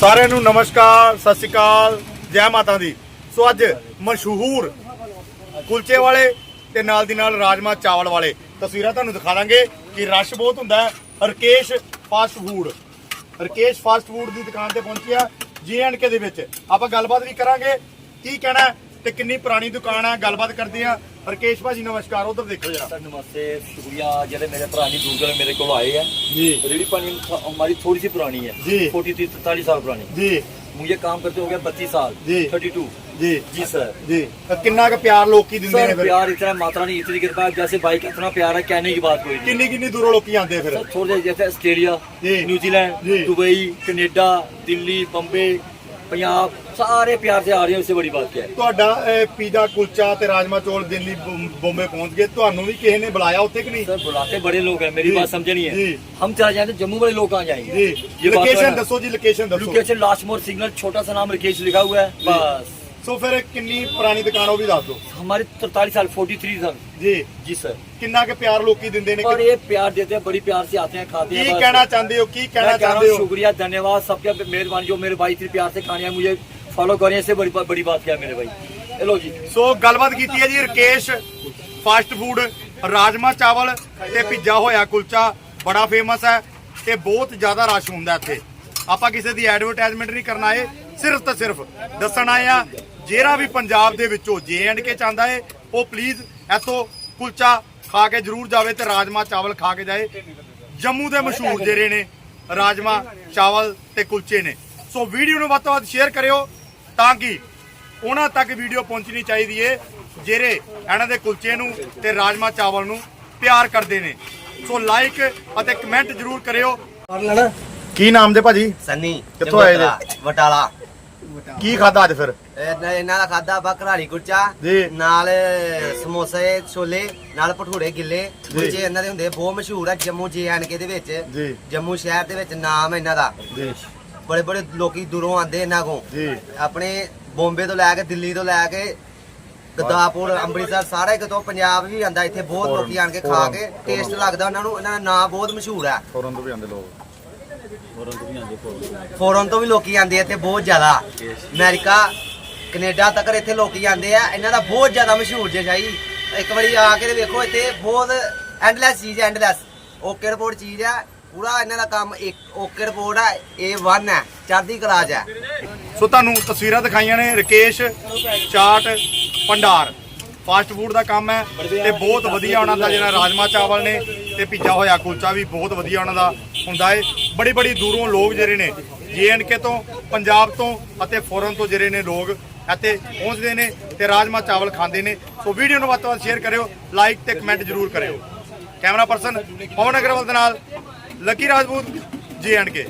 ਸਾਰਿਆਂ ਨੂੰ ਨਮਸਕਾਰ, ਸਤਿ ਸ਼੍ਰੀ ਅਕਾਲ, ਜੈ ਮਾਤਾ ਦੀ। ਸੋ ਅੱਜ ਮਸ਼ਹੂਰ ਕੁਲਚੇ ਵਾਲੇ ਤੇ ਨਾਲ ਦੀ ਨਾਲ ਰਾਜਮਾ ਚਾਵਲ ਵਾਲੇ ਤਸਵੀਰਾਂ ਤੁਹਾਨੂੰ ਦਿਖਾ ਦਾਂਗੇ ਕਿ ਰਸ਼ ਬਹੁਤ ਹੁੰਦਾ ਹੈ। Rakesh fast food. Rakesh fast food ਦੀ ਦੁਕਾਨ ਤੇ ਪਹੁੰਚਿਆ ਕੇ ਦੇ ਵਿੱਚ। ਆਪਾਂ ਗੱਲਬਾਤ ਵੀ ਕਰਾਂਗੇ, ਕੀ ਕਹਿਣਾ ਹੈ ਤੇ ਕਿੰਨੀ ਪੁਰਾਣੀ ਦੁਕਾਨ ਹੈ, ਗੱਲਬਾਤ ਕਰਦੇ ਆ। ਰਕੇਸ਼ ਭਾਜੀ ਨਮਸਕਾਰ ਉਧਰ ਦੇਖੋ ਜਰਾ सर नमस्ते शुक्रिया जैसे मेरे पुरानी दूसरे मेरे को आए हैं जी रेडी पानी हमारी थोड़ी सी पुरानी है जी। फोर्टी थ्री सैतालीस साल पुरानी ਜੀ मुझे काम करते हो गया बत्तीस साल जी। थर्टी टू ਜੀ जी सर ਜੀ ਤਾਂ ਕਿੰਨਾ ਕੁ ਪਿਆਰ ਲੋਕੀ ਦਿੰਦੇ ਨੇ सर ਫਿਰ प्यार इतना मात्रा नहीं इतनी कृपा है, जैसे भाई का इतना प्यार है कहने की बात कोई नहीं ਕਿੰਨੀ ਕਿੰਨੀ ਦੂਰੋਂ ਲੋਕੀ ਆਉਂਦੇ ਫਿਰ सर थोड़े जैसे ऑस्ट्रेलिया जी। न्यूजीलैंड जी। Dubai Canada Delhi Bombay Punjab सारे प्यार से आ रहे हैं उससे बड़ी बात क्या है ਤੁਹਾਡਾ ਇਹ ਪੀਜ਼ਾ ਕੁਲਚਾ ਤੇ ਰਾਜਮਾ ਚੌਲ ਦਿੱਲੀ ਬੰਬ- ਬੰਬੇ ਪਹੁੰਚ ਗਏ ਤੁਹਾਨੂੰ ਵੀ ਕਿਸੇ ਨੇ ਬੁਲਾਇਆ ਉੱਥੇ ਕਿ ਨਹੀਂ सर बुलाते बड़े लोग हैं मेरी जी। बात समझे नहीं जी। है हम चले जाए तो जम्मू वाले लोग कहाँ जाएंगे ਜੀ ये बात तो ਲੋਕੇਸ਼ਨ है। ਦੱਸੋ ਜੀ ਲੋਕੇਸ਼ਨ ਦੱਸੋ लोकेशन लास्ट मोर सिग्नल छोटा सा नाम राकेश लिखा हुआ है बस ਸੋ ਫਿਰ ਕਿੰਨੀ ਪੁਰਾਣੀ ਦੁਕਾਨ ਉਹ ਵੀ ਦੱਸ ਦਿਓ हमारे तरतालीस साल फोर्टी थ्री साल ਜੀ जी सर ਕਿੰਨਾ ਕੁ ਪਿਆਰ ਲੋਕੀ ਦਿੰਦੇ ਨੇ और ये प्यार देते हैं बड़ी प्यार से आते हैं खाते ਕੀ हैं बस। ਕਹਿਣਾ ਚਾਹੁੰਦੇ ਹੋ ਕੀ ਕਹਿਣਾ मैं कह रहा ਚਾਹੁੰਦੇ हूँ ਹੋ शुक्रिया धन्यवाद सबके मेहरबानी जो मेरे भाई इतनी प्यार से खाने हैं मुझे फॉलो करें इससे बड़ी बड़ी बात क्या है मेरे भाई हेलो जी ਸੋ ਗੱਲਬਾਤ ਕੀਤੀ ਹੈ ਜੀ ਰਕੇਸ਼ ਫਾਸਟ ਫੂਡ ਰਾਜਮਾ ਚਾਵਲ ਤੇ ਭਿੱਜਾ ਹੋਇਆ ਕੁਲਚਾ ਬੜਾ ਫੇਮਸ ਹੈ ਤੇ ਬਹੁਤ ਜ਼ਿਆਦਾ ਰਸ਼ ਹੁੰਦਾ ਇੱਥੇ ਆਪਾਂ ਕਿਸੇ ਦੀ ਐਡਵਰਟਾਈਜ਼ਮੈਂਟ ਨਹੀਂ ਕਰਨਾ ਏ ਸਿਰਫ ਤੇ ਸਿਰਫ ਦੱਸਣ ਆਏ ਆ ਜਿਹੜਾ ਵੀ ਪੰਜਾਬ ਦੇ ਵਿੱਚੋਂ ਜੇ ਐਂਡ ਕੇ ਚਾਹੁੰਦਾ ਏ ਉਹ ਪਲੀਜ਼ ਇੱਥੋਂ ਕੁਲਚਾ ਖਾ ਕੇ ਜ਼ਰੂਰ ਜਾਵੇ ਤੇ ਰਾਜਮਾ ਚਾਵਲ ਖਾ ਕੇ ਜਾਏ। ਜੰਮੂ ਦੇ ਮਸ਼ਹੂਰ ਜਿਹੜੇ ਨੇ ਰਾਜਮਾ ਚਾਵਲ ਤੇ ਕੁਲਚੇ ਨੇ। ਸੋ ਵੀਡੀਓ ਨੂੰ ਵੱਧ ਤੋਂ ਵੱਧ ਸ਼ੇਅਰ ਕਰਿਓ ਤਾਂ ਕਿ ਉਹਨਾਂ ਤੱਕ ਵੀਡੀਓ ਪਹੁੰਚਣੀ ਚਾਹੀਦੀ ਏ ਜਿਹੜੇ ਇਹਨਾਂ ਦੇ ਕੁਲਚੇ ਨੂੰ ਤੇ ਰਾਜਮਾ ਚਾਵਲ ਨੂੰ ਪਿਆਰ ਕਰਦੇ ਨੇ। ਸੋ ਲਾਈਕ ਅਤੇ ਕਮੈਂਟ ਜ਼ਰੂਰ ਕਰਿਓ। ਕੀ ਨਾਮ ਦੇ ਭਾਜੀ? ਸੰਨੀ ਕਿੱਥੋਂ ਆਏ ਜੰਬੋਤਲਾ, ਬਟਾਲਾ। ਕੀ ਖਾਦਾ ਅੱਜ ਫਿਰ? ਇਹ- ਇਹਨਾਂ ਦਾ ਖਾਦਾ ਬਾ ਘਰਾੜੀ ਕੁਲਚਾ ਜੀ। ਨਾਲ ਸਮੋਸੇ ਛੋਲੇ ਨਾਲ ਭਟੂਰੇ ਗਿੱਲੇ। ਕੁਲਚੇ ਇਹਨਾਂ ਦੇ ਹੁੰਦੇ ਬਹੁਤ ਮਸ਼ਹੂਰ ਆ ਜੰਮੂ ਕੇ ਦੇ ਵਿੱਚ। ਜੀ। ਜੰਮੂ ਸ਼ਹਿਰ ਦੇ ਵਿੱਚ ਨਾਮ ਹੈ ਇਹਨਾਂ ਦਾ। ਜੀ। ਬੜੇ ਬੜੇ ਲੋਕੀ ਦੂਰੋਂ ਆਉਂਦੇ ਇਹਨਾਂ ਕੋ ਜੀ। ਆਪਣੇ ਬੰਬੇ ਤੋਂ ਲੈ ਕੇ ਦਿੱਲੀ ਤੋਂ ਲੈ ਕੇ ਗਦਾਪੁਰ ਅੰਮ੍ਰਿਤਸਰ ਸਾਰਾ ਕਿਤੋਂ ਪੰਜਾਬ ਵੀ ਆਂਦਾ ਇੱਥੇ। ਬਹੁਤ ਲੋਕੀ ਆਣ ਕੇ ਖਾ ਕੇ ਟੇਸਟ ਲੱਗਦਾ ਉਹਨਾਂ ਨੂੰ। ਇਹਨਾਂ ਦਾ ਨਾਮ ਬਹੁਤ ਮਸ਼ਹੂਰ ਹੈ ਫੋਰਨ ਤੋਂ ਵੀ ਆਉਂਦੇ ਲੋਕ। ਫੋਰਨ ਤੋਂ ਵੀ ਲੋਕੀ ਆਉਂਦੇ ਆ ਇੱਥੇ ਬਹੁਤ ਜ਼ਿਆਦਾ। ਅਮਰੀਕਾ, ਕੈਨੇਡਾ ਤੱਕ ਇੱਥੇ ਲੋਕੀ ਆਉਂਦੇ ਆ। ਇਹਨਾਂ ਦਾ ਬਹੁਤ ਜ਼ਿਆਦਾ ਮਸ਼ਹੂਰ ਜੇ ਸ਼ਾਹੀ। ਇੱਕ ਵਾਰੀ ਆ ਕੇ ਵੇਖੋ ਇੱਥੇ ਬਹੁਤ ਐਂਡਲੈਸ ਚੀਜ਼ ਐਂਡਲੈਸ ਓਕੇ ਰਿਪੋਰਟ ਚੀਜ਼ ਹੈ ਪੂਰਾ ਇਹਨਾਂ ਦਾ ਕੰਮ ਇੱਕ, ਓਕੇ ਰਿਪੋਰਟ ਹੈ A1 ਹੈ ਚੜ੍ਹਦੀ ਕਲਾ 'ਚ ਹੈ ਸੋ ਤੁਹਾਨੂੰ ਤਸਵੀਰਾਂ ਦਿਖਾਈਆਂ ਨੇ ਰਕੇਸ਼, ਚਾਟ, ਭੰਡਾਰ। ਫਾਸਟ ਫੂਡ ਦਾ ਕੰਮ ਹੈ ਤੇ ਬਹੁਤ ਵਧੀਆ ਉਹਨਾਂ ਦਾ ਜਿਹੜਾ ਰਾਜਮਾ ਚਾਵਲ ਨੇ ਤੇ ਭਿੱਜਾ ਹੋਇਆ ਕੁਲਚਾ ਵੀ ਬਹੁਤ ਵਧੀਆ ਉਹਨਾਂ ਦਾ। ਹੁੰਦਾ ਏ। ਬੜੀ ਬੜੀ ਦੂਰੋਂ ਲੋਕ ਜਿਹੜੇ ਨੇ ਕੇ ਤੋਂ, ਪੰਜਾਬ ਤੋਂ ਅਤੇ ਫੋਰਨ ਤੋਂ ਜਿਹੜੇ ਨੇ ਲੋਕ ਇੱਥੇ ਪਹੁੰਚਦੇ ਨੇ ਤੇ ਰਾਜਮਾ ਚਾਵਲ ਖਾਂਦੇ ਨੇ। ਸੋ ਵੀਡੀਓ ਨੂੰ ਵੱਧ ਤੋਂ ਵੱਧ ਸ਼ੇਅਰ ਕਰਿਓ ਲਾਈਕ ਤੇ ਕਮੈਂਟ ਜ਼ਰੂਰ ਕਰਿਓ। ਕੈਮਰਾ ਪਰਸਨ ਪਵਨ ਅਗਰਵਾਲ ਦੇ ਨਾਲ, ਲੱਕੀ ਰਾਜਪੂਤ ਜੀ ਐਂਡ ਕੇ